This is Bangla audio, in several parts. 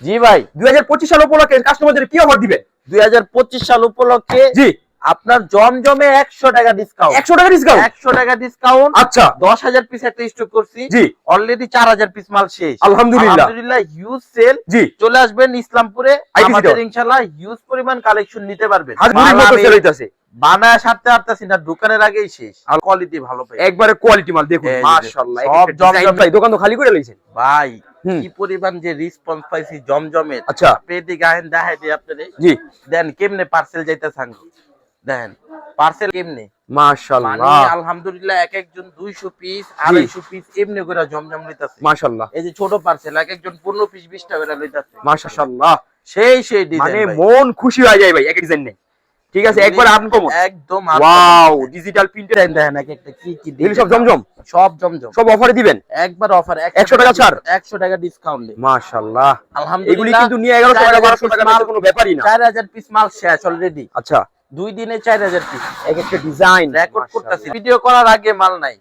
জি ভাই। দুই হাজার পঁচিশ সাল উপলক্ষে কাস্টমারদের কি অফার দিবেন দুই হাজার পঁচিশ সাল উপলক্ষে জি। আপনার জমজমে একশো টাকা ডিসকাউন্ট একশো টাকা ডিসকাউন্ট একশো টাকা ডিসকাউন্ট আচ্ছা। দশ হাজার পিস একটা স্টক করছি। জি। অলরেডি চার হাজার পিস মাল শেষ। আলহামদুলিল্লাহ। আলহামদুলিল্লাহ হিউজ সেল জি। চলে আসবেন ইসলামপুরে। আমাদের ইনশাল্লাহ হিউজ পরিমাণ কালেকশন নিতে পারবেন। বানায় সারতে পারতাছি না দোকানের আগেই শেষ। আর কোয়ালিটি ভালো পাই। একবারে কোয়ালিটি মাল দেখুন। মাশাআল্লাহ সব এক একটা design জমজম। ভাই দোকান তো খালি করে লইছেন। ভাই কি পরিমাণ যে রেসপন্স পাইছি জমজমের। আচ্ছা। পেটি গায়েন দেখাই দিই আপনাদের জি। দেন কেমনে পার্সেল যাইতে সাঙ্গ দেন পার্সেল কেমনে? মানে মাশাআল্লাহ আলহামদুলিল্লাহ এক একজন দুইশো পিস আড়াইশো পিস এমনি করে জমজম লইতাছে। মাশাআল্লাহ। এই যে ছোট পার্সেল এক একজন পনেরো পিস বিশটা করে লইতাছে। মাশাআল্লাহ। সেই সেই মানে ডিজাইন মন খুশি হয়ে যায় ভাই এক ডিজাইন নেই ঠিক আছে একবার আনকমন একদম ওয়াও ডিজিটাল প্রিন্টের ডিজাইন দেখেন এক একটা কি কি এগুলি সব জমজম? সব জমজম। সব অফারে দিবেন? একবার অফার 100 টাকা ছাড়? একশো টাকা ডিসকাউন্ট মাশাআল্লাহ আলহামদুলিল্লাহ এগুলি কিন্তু নিয়ে এগারোশো টাকা 4000 বারোশো টাকা মাল- কোনো ব্যাপারই না। চার হাজার পিস মাল শেষ অলরেডি আচ্ছা। দুই দিনে চার হাজার পিস এক একটা ডিজাইন রেকর্ড করতেছি। ভিডিও করার আগে মাল নাই।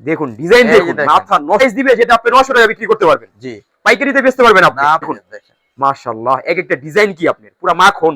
দেখুন ডিজাইন দেখুন মাথা নয়েজ দিবে যেটা আপনি 900 টাকা বিক্রি করতে পারবেন। জি। পাইকারিতে বেচতে পারবেন আপনি দেখুন। মাশাআল্লাহ এক একটা ডিজাইন কি আপনার? পুরো মাখন।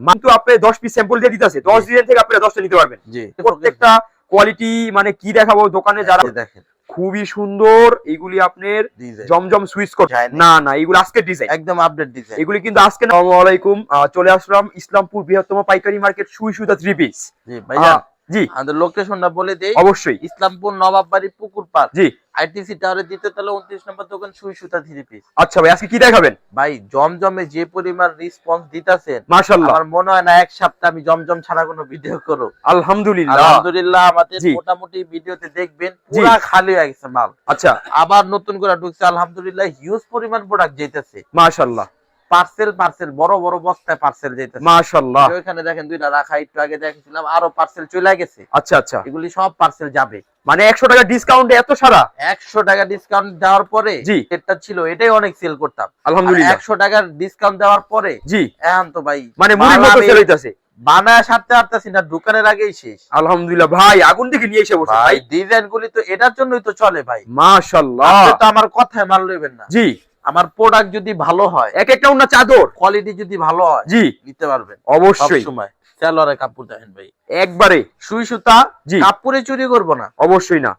কিন্তু আপনি 10 পিস স্যাম্পল দিয়ে দিতেছে 10 ডিজাইন থেকে আপনি 10টা নিতে পারবেন। প্রত্যেকটা কোয়ালিটি মানে কি দেখাবো দোকানে যারা দেখেন। খুবই সুন্দর এগুলি আপনার জমজম সুইচ করে না না এগুলো আজকে ডিজাইন একদম আপডেট ডিজাইন এগুলি কিন্তু আজকে আসসালামু আলাইকুম। চলে আসলাম ইসলামপুর বৃহত্তম পাইকারি মার্কেট সুই সুতা থ্রি পিস জি ভাইজান। জি। আমাদের লোকেশনটা বলে দেই। অবশ্যই। ইসলামপুর নবাববাড়ি পুকুর পাড়। জি। আইটিসি তলা উনত্রিশ নম্বর দোকান সুই সুতা থ্রি পিস আচ্ছা ভাই আজকে কি দেখাবেন? ভাই জমজমে যে পরিমাণ রেসপন্স দিতাছেন মাশাআল্লাহ। আমার মনে হয় না এক সপ্তাহ আমি জমজম ছাড়া কোনো ভিডিও করো আলহামদুলিল্লাহ। আলহামদুলিল্লাহ আমাদের। মোটামুটি ভিডিওতে দেখবেন পুরা খালি হয়ে গেছে মাল। আচ্ছা। আবার নতুন করে ঢুকছে আলহামদুলিল্লাহ হিউজ পরিমাণ প্রোডাক্ট যেতেছে। মাশাআল্লাহ। পার্সেল পার্সেল বড় বড় বস্তায় পার্সেল যেতেছে। মাশাআল্লাহ। ওইখানে দেখেন দুইটা রাখা একটু আগে দেখেছিলাম আরও পার্সেল চলে গেছে। আচ্ছা আচ্ছা। এগুলি সব পার্সেল যাবে। মানে 100 টাকা ডিসকাউন্টে এত সারা? একশো টাকা ডিসকাউন্ট দেওয়ার পরে জি। এটা ছিল এটাই অনেক সেল করতাম। আলহামদুলিল্লাহ। একশো টাকার ডিসকাউন্ট দেওয়ার পরে জি। এখন তো ভাই মানে মুড়ির মতো সেল হইতাছে। বানায় সারতে পারতাছি না দোকানের আগেই শেষ। আলহামদুলিল্লাহ। ভাই আগুন থেকে নিয়ে এসে বসে ভাই ডিজাইন গুলি তো এটার জন্যই তো চলে ভাই। মাশাআল্লাহ। আপনি তো আমার কথায় মাল লইবেন না। জি। আমার প্রোডাক্ট যদি ভালো হয় এক একটা উন্না চাদর? কোয়ালিটি যদি ভালো হয় জি। নিতে পারবেন। অবশ্যই। সময় সেলরে কাপড় দেখেন ভাই। একবারে। সুই সুতা। কাপড়ে চুরি করব না। অবশ্যই না।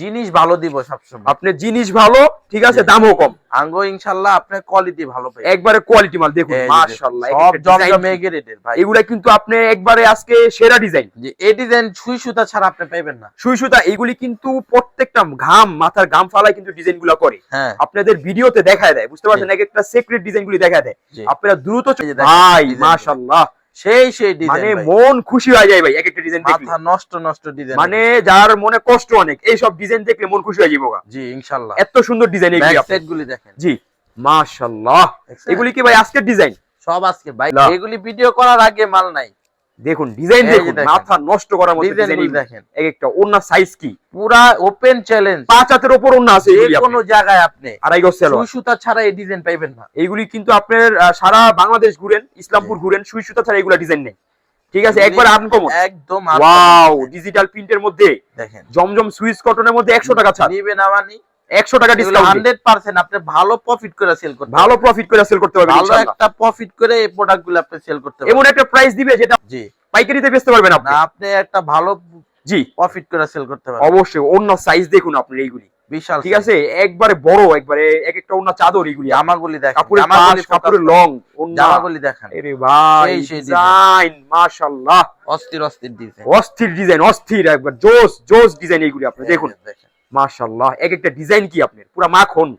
জিনিস ভালো দিব সবসময়। আপনি জিনিস ভালো ঠিক আছে দামও কম। আঙ্গো ইনশাল্লাহ আপনার কোয়ালিটি ভালো পাই একবারে কোয়ালিটি মাল দেখুন মাশাআল্লাহ সব জমজম ভাই। এগুলা কিন্তু আপনি একবারে আজকে সেরা ডিজাইন যে এই ডিজাইন সুই সুতা ছাড়া আপনি পাইবেন না। সুই সুতা এগুলি কিন্তু প্রত্যেকটা ঘাম মাথার ঘাম ফালায় কিন্তু ডিজাইনগুলা করে। হ্যাঁ। আপনাদের ভিডিওতে দেখায় দেয় বুঝতে পারছেন? এক একটা সিক্রেট ডিজাইন গুলি দেখায় দেয়। আপনারা দ্রুত ভাই মাশাআল্লাহ। সেই সেই মানে মন খুশি হয়ে যায় ভাই এক একটা ডিজাইন দেখলে। মাথা নষ্ট নষ্ট ডিজাইন মানে যার মনে কষ্ট অনেক এই সব ডিজাইন দেখলে মন খুশি হয়ে যাবে। জি ইনশাআল্লাহ এত সুন্দর ডিজাইন এগুলি আপনি সেটগুলি দেখেন। জি মাশাআল্লাহ এগুলি কি ভাই আজকের ডিজাইন সব আজকে ভাই। এগুলি ভিডিও করার আগে মাল নাই। দেখুন ডিজাইন দেখুন মাথা নষ্ট করার মতো ডিজাইন দেখেন। এক একটা ওন্না সাইজ কি? পুরো ওপেন চ্যালেঞ্জ পাঁচ হাতের উপর ওন্না আছে এই কোন জায়গায় আপনি। আড়াই গজ সেলোয়ার সুতা ছাড়া এই ডিজাইন পাইবেন না। এইগুলি কিন্তু আপনার সারা বাংলাদেশ ঘুরেন ইসলামপুর হ্যাঁ। ঘুরেন সুই সুতা ছাড়া এগুলা ডিজাইন নেই। ঠিক আছে? একবার আনকমন একদম ওয়াও ডিজিটাল প্রিন্টের মধ্যে দেখেন। জমজম সুইস কটনের মধ্যে 100 টাকা ছাড়। নেবেন আমানি 100 টাকা ডিসকাউন্ট 100% আপনি ভালো প্রফিট করে সেল করতে ভালো প্রফিট করে সেল করতে পারবেন ভালো একটা প্রফিট করে এই প্রোডাক্টগুলো আপনি সেল করতে পারবেন। এমন একটা প্রাইস দিবে যেটা জি। পাইকারিতে বেচতে পারবেন আপনি। আপনি একটা ভালো জি। প্রফিট করে সেল করতে পারবেন। অবশ্যই অন্য সাইজ দেখুন আপনি এইগুলি। বিশাল ঠিক আছে? একবারে বড় একবারে এক একটা চাদর এগুলি। জামাগুলি দেখেন কাপড়ের পাশ কাপড়ের লং দেখেন। আরে ভাই ডিজাইন মাশাআল্লাহ। অস্থির অস্থির ডিজাইন অস্থির ডিজাইন অস্থির একবার জোস জোস ডিজাইন এগুলি আপনি দেখুন। দেখেন। মাশাআল্লাহ এক একটা ডিজাইন কি আপনার? পুরা মাখন।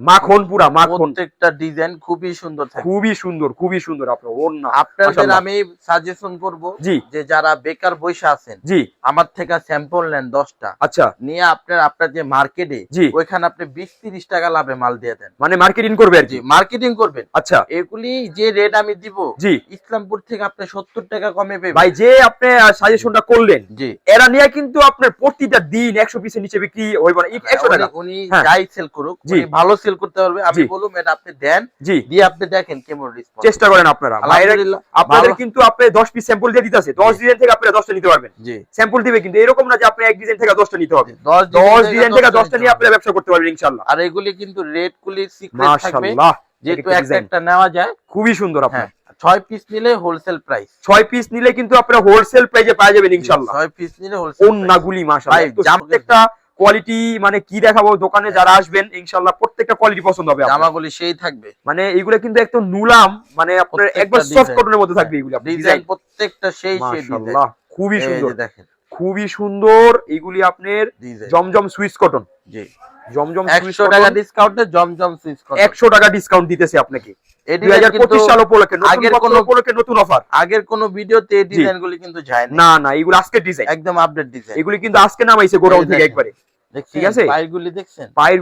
মাখন পুরা মাখন। প্রত্যেকটা ডিজাইন খুবই সুন্দর থাকে। খুবই সুন্দর খুবই সুন্দর আপনার আপনাদের আমি সাজেশন করব জি। যে যারা বেকার বসে আছেন জি। আমার থেকে স্যাম্পল নেন দশটা। আচ্ছা। নিয়ে আপনার আপনার যে মার্কেটে জি। ওইখানে আপনি বিশ তিরিশ টাকা লাভে মাল দিয়ে দেন। মানে মার্কেটিং করবে আর জি মার্কেটিং করবেন। আচ্ছা। এগুলি যে রেট আমি দিব জি। ইসলামপুর থেকে আপনি সত্তর টাকা কমে পেবেন। ভাই যে আপনি সাজেশনটা করলেন জি। এরা নিয়ে কিন্তু আপনার প্রতিটা দিন একশো পিসের নিচে বিক্রি হইব না। একশো টাকা। উনি- হ্যাঁ। যাই সেল করুক। উনি ভালো সেল করতে পারবে। আমি। বলুম এটা আপনি দেন। জি। দিয়ে আপনি দেখেন কেমন রেসপন্স চেষ্টা করেন আপনারা। আলহামদুলিল্লাহ। আপনাদের কিন্তু আপনি দশ পিস স্যাম্পল দিয়ে দিতেছে। দশ ডিজাইন থেকে আপনারা দশটা নিতে পারবেন। জি। স্যাম্পল দিবে কিন্তু। এরকম না যে আপনি এক ডিজাইন থেকে দশটা নিতে হবে। দশ দশ ডিজাইন ডিজাইন থেকে দশটা নিয়ে আপনারা ব্যবসা করতে পারবেন ইনশাল্লাহ আর এগুলি কিন্তু রেট গুলি সিক্রেট থাকবে। মাশাআল্লাহ। যেহেতু একটা একটা নেওয়া যায়। খুবই সুন্দর হ্যাঁ। আপনার। ছয় পিস নিলে হোলসেল প্রাইস ছয় পিস নিলে কিন্তু আপনারা হোলসেল প্রাইসে পাওয়া যাবেন ইনশাল্লাহ ছয় পিস নিলে হোলসেল ওন্নাগুলি মাশাআল্লাহ। প্রত্যেকটা কোয়ালিটি মানে কি দেখাবো দোকানে যারা আসবেন ইনশাল্লাহ প্রত্যেকটা কোয়ালিটি পছন্দ হবে। জামাগুলি সেই থাকবে। মানে এগুলো কিন্তু একদম নুলাম মানে আপনার একবার সফট কটনের মধ্যে থাকবে এগুলো ডিজাইন প্রত্যেকটা সেই সেই খুবই সুন্দর। দেখেন। খুবই সুন্দর। এগুলি আপনার জমজম সুইস কটন। জি। জমজম সুইস একশো টাকা ডিসকাউন্টে জমজম সুইচ কটন। একশো টাকা ডিসকাউন্ট দিতেছে আপনাকে। সাল উপলক্ষে আগের উপলক্ষে নতুন অফার আগের কোন ভিডিওতে এই ডিজাইন গুলি কিন্তু যায় না না না এগুলো আজকে ডিজাইন একদম আপডেট ডিজাইন এগুলি কিন্তু আজকে নামাইছে গোডাউন থেকে একবারে। ঠিক আছে? দেখছেন? পায়ের